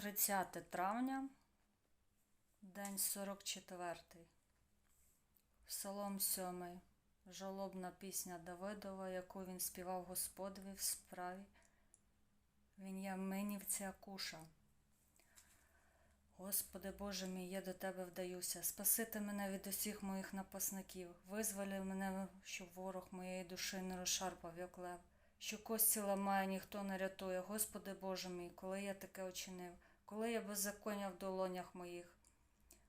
30 травня, день 44. Псалом 7. Жалобна пісня Давидова, яку він співав Господові в справі. Він я минівця куша. Господи Боже мій, я до Тебе вдаюся. Спасити мене від усіх моїх напасників. Визволи мене, щоб ворог моєї душі не розшарпав, як лев. Що кості ламає, ніхто не рятує. Господи Боже мій, коли я таке очинив, коли я беззаконня в долонях моїх,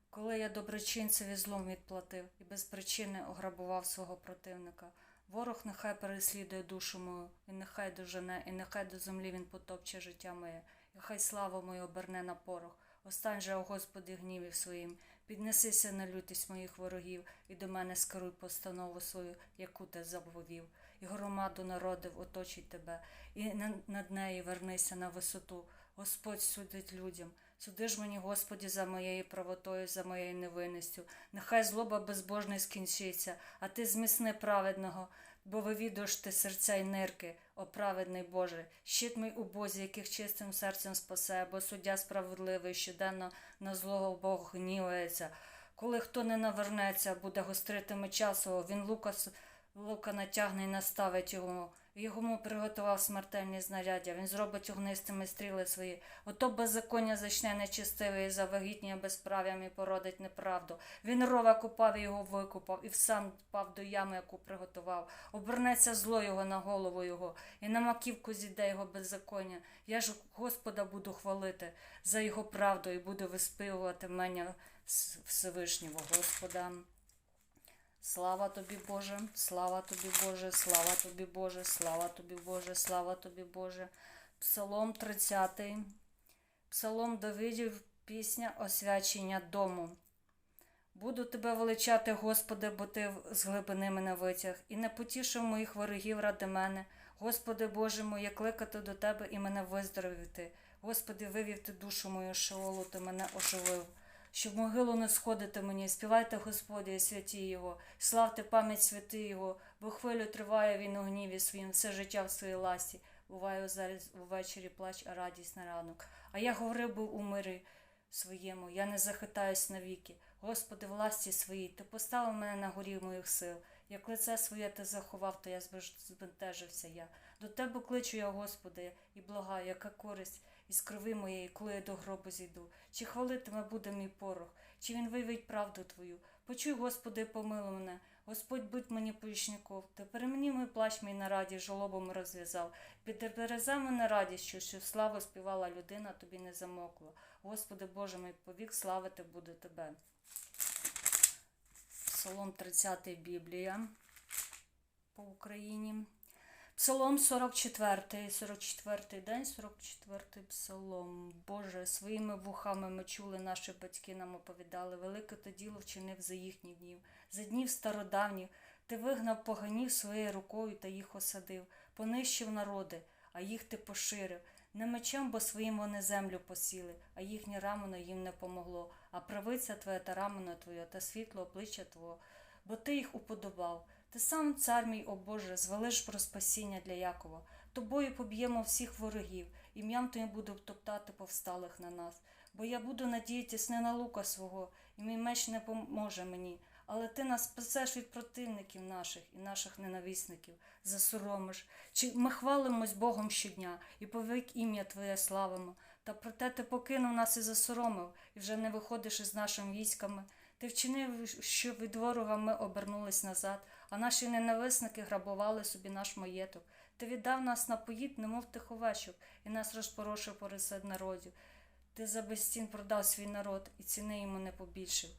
коли я доброчинцеві злом відплатив і без причини ограбував свого противника. Ворог нехай переслідує душу мою, і нехай дожене, і нехай до землі він потопче життя моє, і хай слава мою оберне на порох. Остань же, о Господи, гнівів своїм, піднесися на лютість моїх ворогів, і до мене скеруй постанову свою, яку ти заповів, і громаду народів оточить тебе, і на- над нею вернися на висоту. Господь судить людям. Суди ж мені, Господі, за моєю правотою, за моєю невинністю. Нехай злоба безбожний скінчиться, а ти зміцни праведного, бо вивідуєш ти серця й нирки, о праведний Боже, щит мій у Бозі, яких чистим серцем спасе, бо суддя справедливий, щоденно на злого Бог гнівається. Коли хто не навернеться, буде гострити меча свого, він лука, лука натягне і наставить його. Йому приготував смертельні знаряддя, він зробить огнистими стріли свої. Ото беззаконня зачне нечистивий, і завагітніє безправ'ям і породить неправду. Він рова купав і його викупав, і сам впав до ями, яку приготував. Обернеться зло його на голову його, і на маківку зійде його беззаконня. Я ж Господа буду хвалити за його правду і буду виспівувати мене Всевишнього Господа. Слава тобі, Боже, слава тобі, Боже, слава тобі, Боже, слава тобі, Боже, слава тобі, Боже. Псалом 30. Псалом Давидів, пісня освячення дому. Буду тебе величати, Господи, бо ти з глибини мене витяг, і не потішив моїх ворогів ради мене. Господи Боже мой, я кликати до Тебе і мене виздоровити. Господи, вивів ти душу мою з ти мене оживив. Щоб могилу не сходити мені, співайте Господи святі Його, славте пам'ять святи Його, бо хвилю триває він у гніві своїм, все життя в своїй ласті. Буває зараз увечері плач, а радість на ранок. А я говорив був у мирі своєму, я не захитаюсь навіки. Господи, власті своїй, ти поставив мене на горі моїх сил. Як лице своє ти заховав, то я збентежився я. До тебе кличу я, Господи, і благаю, яка користь із крови моєї, коли я до гробу зійду. Чи хвалитиме буде мій порох, чи він виявить правду Твою? Почуй, Господи, помилуй мене. Господь будь мені помічником. Ти перемені мій плащ мій на раді, жолобом розв'язав. Під березами на радість, що, славу співала людина, тобі не замокла. Господи Боже мій, повік славити буду Тебе. Псалом 30 Біблія по Україні. Псалом 44, 44 день, 44 псалом. Боже, своїми вухами ми чули, наші батьки нам оповідали. Велике то діло вчинив за їхніх днів, за днів стародавніх. Ти вигнав поганів своєю рукою та їх осадив, понищив народи, а їх ти поширив. Не мечем, бо своїм вони землю посіли, а їхнє рамено їм не помогло. А правиця твоя та рамено твоє, та світло обличчя Твого, бо ти їх уподобав. Ти сам, цар мій, о Боже, звелиш про спасіння для Якова. Тобою поб'ємо всіх ворогів, ім'ям Твоїм буду топтати повсталих на нас. Бо я буду надіятись не на лука свого, і мій меч не поможе мені. Але ти нас спасеш від противників наших і наших ненависників, засоромиш. Чи ми хвалимось Богом щодня і повік ім'я Твоє славимо. Та проте ти покинув нас і засоромив, і вже не виходиш із нашими військами. Ти вчинив, що від ворога ми обернулись назад, а наші ненависники грабували собі наш маєток. Ти віддав нас на поїд, немов тиховечок, і нас розпорошив порисед народів. Ти за безцін продав свій народ, і ціни йому не побільшив.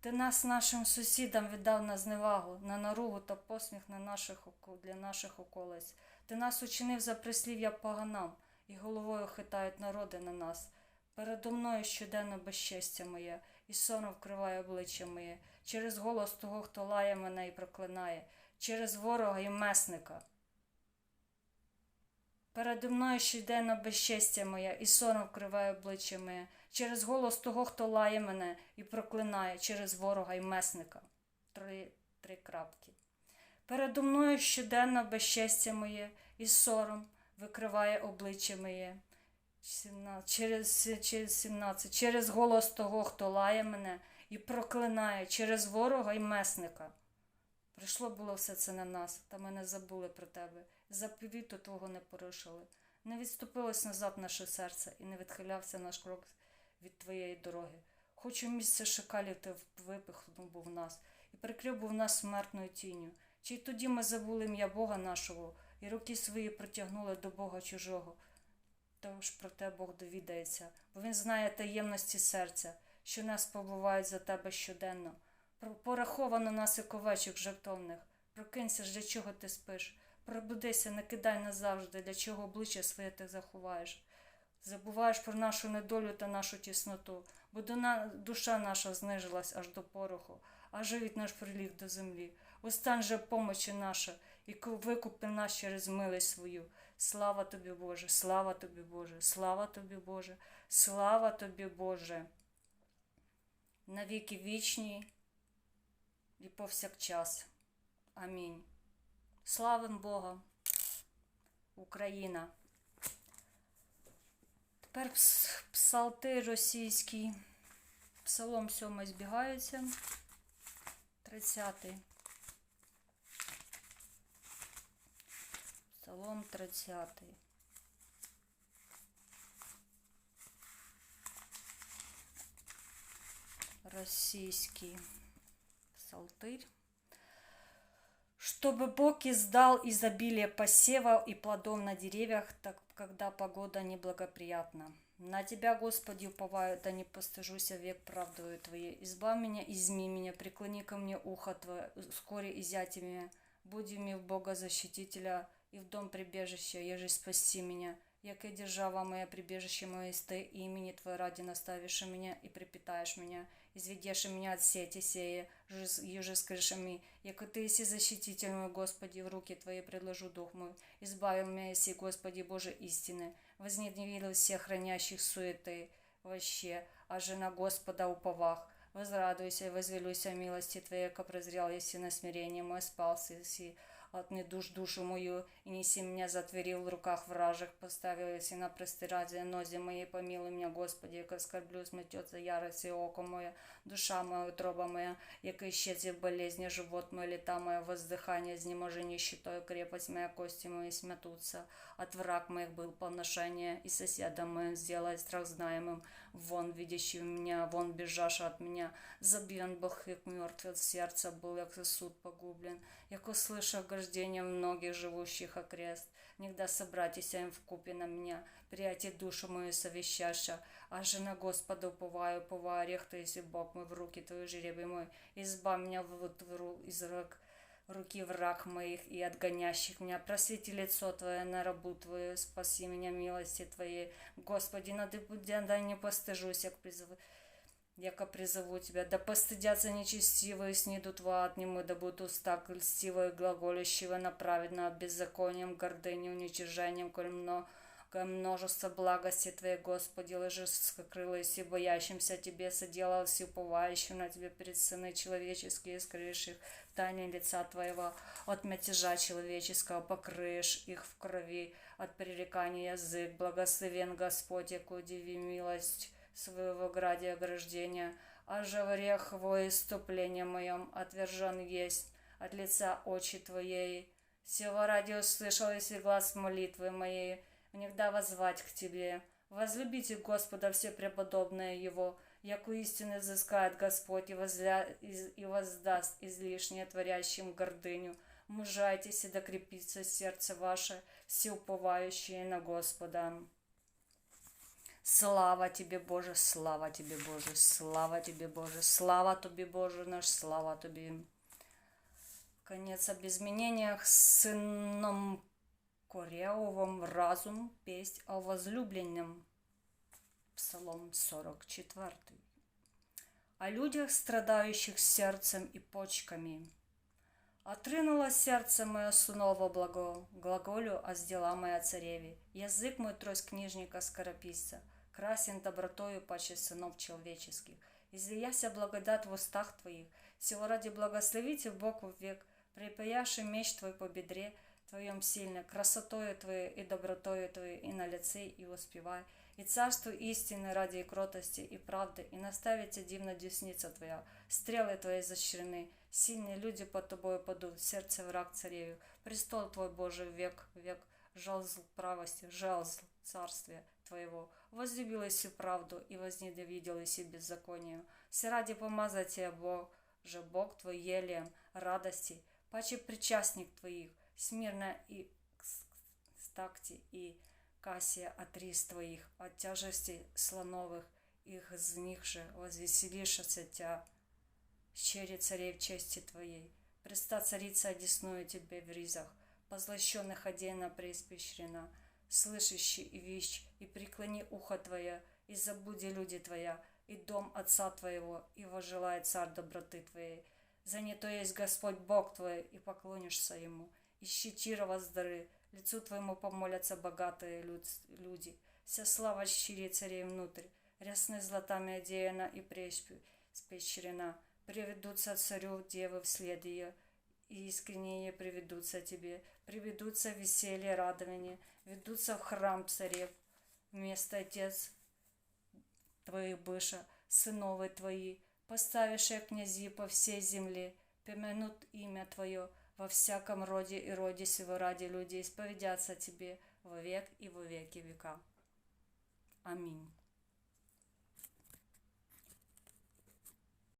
Ти нас нашим сусідам віддав на зневагу, на наругу та посміх на наших, для наших околиць. Ти нас учинив за прислів'я поганам, і головою хитають народи на нас. Передо мною щоденно безчестя моє, і сором вкриває обличчя моє, через голос того, хто лає мене і проклинає, через ворога і месника. Передо мною щоденно безчестя моє, і сором вкриває обличчя моє, через голос того, хто лає мене і проклинає, через ворога і месника. Три, три крапки. Передо мною щоденно безчестя моє, і сором викриває обличчя моє, 17, через, через 17, через голос того, хто лає мене і проклинає, через ворога і месника. Прийшло було все це на нас, та ми не забули про тебе. Заповіту твого не порушили. Не відступилось назад наше серце і не відхилявся наш крок від твоєї дороги. Хоч у місце шакалів ти випихнув був нас і прикрив був нас смертною тінню. Чи й тоді ми забули ім'я Бога нашого, і руки свої протягнули до Бога чужого. Тож про те Бог довідається, бо Він знає таємності серця, що нас побувають за тебе щоденно. Пораховано нас як овечок жертовних. Прокинься для чого ти спиш. Пробудися, не кидай назавжди, для чого обличчя своє ти заховаєш. Забуваєш про нашу недолю та нашу тісноту, бо душа наша знижилась аж до пороху, а живіт наш приліг до землі. Устань же помочі наша, і викупи нас через милість свою. Слава тобі, Боже, слава тобі, Боже, слава тобі, Боже, слава тобі, Боже. Навіки вічні і повсякчас. Амінь. Славим Бога, Україна. Тепер пс- псалтир російський. Псалом 7 збігається. 30. Псалом 30. Російський псалтырь. Чтобы Бог издал изобилие посевов и плодов на деревьях, так когда погода неблагоприятна. На Тебя, Господи, уповаю, да не постыжусь век правдою Твоей. Избавь меня, изми меня, преклони ко мне ухо Твое, вскоре изяти меня. Буди мне в Бога защитителя и в дом прибежища, еже спаси меня. Яке держава моя, прибежище мое, и ты имени Твое ради наставишь меня и припитаешь меня. Изведешь меня от сети сея, еже с крышами, яко ты еси защититель мой, Господи, в руки Твои предложу дух мой. Избавил меня, еси, Господи, Боже истины. Возненавидел всех хранящих суеты вообще, а же на Господа уповах. Возрадуйся и возвелюся милости Твоей, яко презрел, еси на смирение мое спался, еси от душ душу мою, и неси меня затверил в руках вражих, поставил еси на простираде нозе моей, помилуй меня, Господи, яко скорблю, сметется ярость и око мое, душа моя, утроба моя, яко исчезе в болезни, живот мой, лета мое, воздыхание, изнеможение, щитою, крепость моя, кости мои смятутся, от враг моих был поношение, и соседом моим сделай страх знаемым, вон видящий меня, вон бежаша от меня, забьен Бог, как мертв от сердца был, як сосуд погублен, як услыша ограждение многих живущих окрест, нигда собратися им в купе на меня, прияти душу мою совещаща, а же на Господа уповаю, уповаю, рехта, если Бог мой в руки твои жеребий мой, избавь меня в твою из рук руки враг моих и отгонящих меня. Просвети лицо Твое на рабу Твою, спаси меня милости Твоей. Господи, над да не постыжусь, як призову, яко призову Тебя. Да постыдятся нечестивые, снидут в ад немы, да будут уста льстивые, глаголящего на праведно, беззаконием, гордыней, уничижением, коль много множество благости Твоей, Господи, скрылось и боящимся Тебе, соделалось и уповающим на Тебе перед сыны человеческие, скрышь их в тайне лица Твоего, от мятежа человеческого покрышь их в крови, от пререкания язык, благословен Господь, яко удиви милость своего граде ограждения, а же в рех во иступление моем отвержен есть от лица очи Твоей. Сего ради услышал, если глаз молитвы моей, внегда возвать к Тебе. Возлюбите Господа все преподобные Его, яку истины взыскает Господь и, возля... и воздаст излишнее творящим гордыню. Мужайтесь и докрепится сердце ваше, все уповающие на Господа. Слава Тебе, Боже, слава Тебе, Боже, слава Тебе, Боже, слава Тобі, Боже наш, слава Тобі. Конец об изменениях с сыном Кореовым разум, песнь о возлюбленном. Псалом 44. О людях, страдающих сердцем и почками. Отринуло сердце мое снова благо, глаголю, а сдела моя цареве. Язык мой трость книжника скорописца, красен добротою паче сынов человеческих. Излияся благодать в устах твоих, сего ради благословите Бог в век, припаяши меч твой по бедре, Твоем сильно, красотою Твоей и добротою Твоей и на лице и воспевай, и царству истины ради и кротости и правды, и наставите дивно десница Твоя, стрелы Твои защищены, сильные люди под Тобою падут, сердце враг царевью, престол Твой Божий век, век, жал зл правости, жал зл царствия Твоего, возлюбилась и правду, и возненавиделась и беззаконию, все ради помазать Тебя, Бог, Твой елеем радости, паче причастник Твоих, смирно и стакти и кассия от рис Твоих, от тяжести слоновых, их из них же возвеселишься Тя, щере царей в чести Твоей, преста царица одесную Тебе в ризах, позлощенных одена преиспещрена, слышащий и вещь, и преклони ухо Твое, и забуди люди Твоя, и дом Отца Твоего, и вожелает царь доброты Твоей. То есть Господь Бог Твой, и поклонишься Ему. Ищи тира воздары, лицу Твоему помолятся богатые люди. Вся слава щири царей внутрь, рясны златами одеяна и преспи спещрена. Приведутся царю девы вслед ее, и искреннее приведутся тебе, приведутся веселье, радование, ведутся в храм царев, вместо отец твоих быша, сыновы твои, поставившие князи по всей земле, помянут имя Твое во всяком роде и роде сего ради люди исповедятся Тебе во век и во веки века. Аминь.